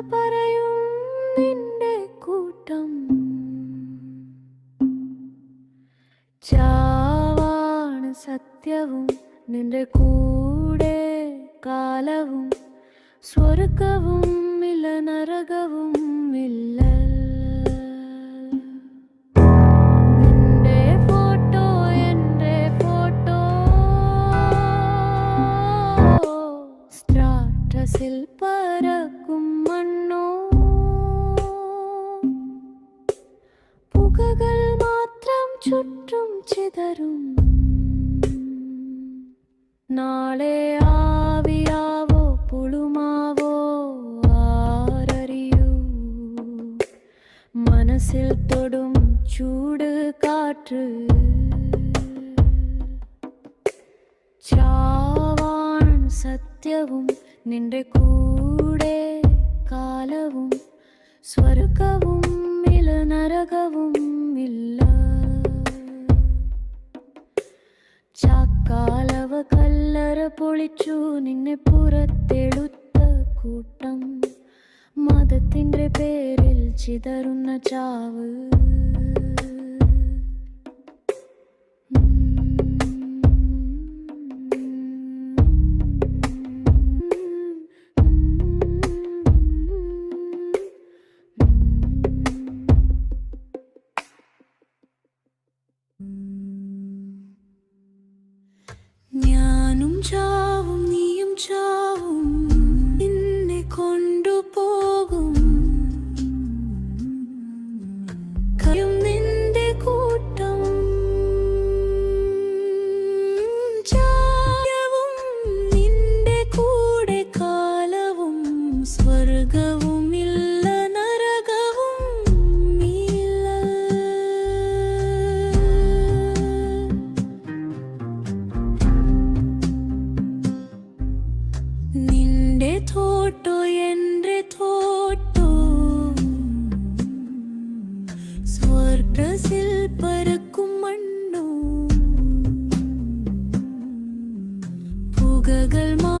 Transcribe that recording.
പറയും നിന്റെ സത്യവും നിന്റെ കൂടെ കാലവും. സ്വർഗവും ഇല്ല നരകവും ഇല്ല. வானத்தில் பறக்கும் மண்ணோ? புககள் மாத்திரம் சுற்றும் சிதறும். நாளே ஆவியாவோ புழுமாவோ ஆரறியூ மனசில் தொடும் சூடு காற்று. சத்தியவும் നിന്റെ കൂടെ കാലവും സ്വർഗവും ഇല നരകവും ഇല്ല. ചാക്കാലവ കല്ലറ പൊളിച്ചു നിന്നെ പുറത്തെടുത്ത കൂട്ടം. മതത്തിന്റെ പേരിൽ ചിതറുന്ന ചാവ്. ഞാനും ചാവും നീയും ചാവും നിന്നെ കൊണ്ടുപോകും. കയും നിന്റെ കൂട്ടം. ചായവും നിന്റെ കൂടെ കാലവും സ്വർഗവും തോട്ടോ എന്റെ